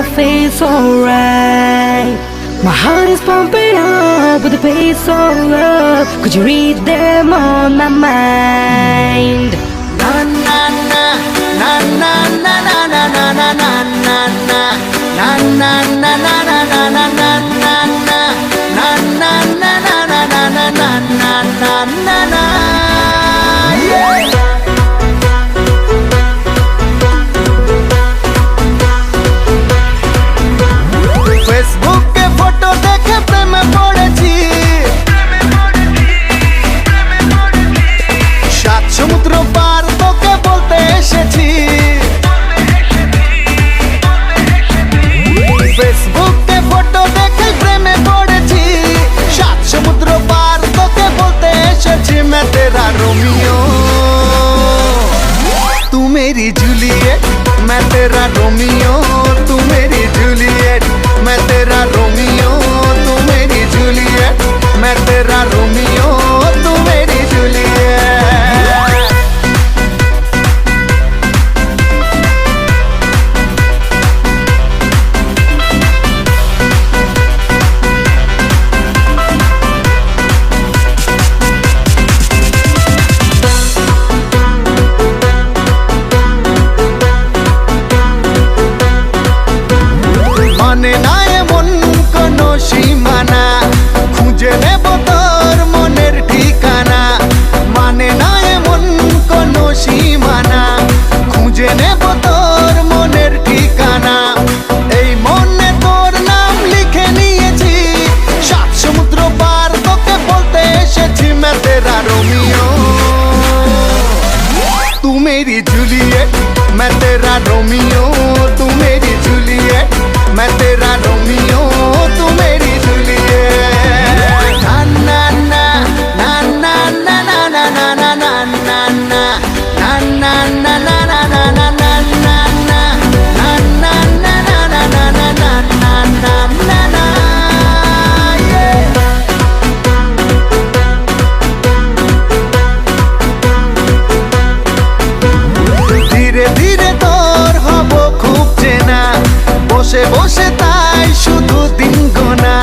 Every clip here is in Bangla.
my face alright. My heart is pumping up with the pace of love. Could you read them on my mind? Na na na na na na na na na na na na na na na na na na tierra, Romeo. সীমানা খুঁজে নেব তোর মনের ঠিকানা এই মনে তোর নাম লিখে নিয়েছি সাত সমুদ্র পার তোকে বলতে এসেছি मैं तेरा रोमियो तू मेरी जूलियट मैं तेरा रोमियो तू मेरी जूलियट मैं तेरा रोमियो तू मेरी जूलियट ना ना ना ना ना ना ना ना ना ना ना ना বসে বসে তাই শুধু দিন গোনা।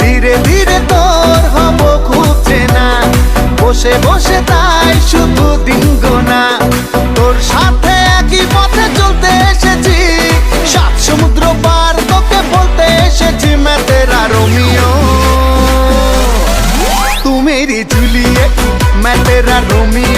ধীরে ধীরে তোর হব খুব চেনা। বসে বসে তাই শুধু দিন গোনা। তোর সাথে একই পথে চলতে এসেছি। সাত সমুদ্র পার তোকে বলতে এসেছি ম্যাথেরা রোমিও তুমি ম্যাথের আর রোমিও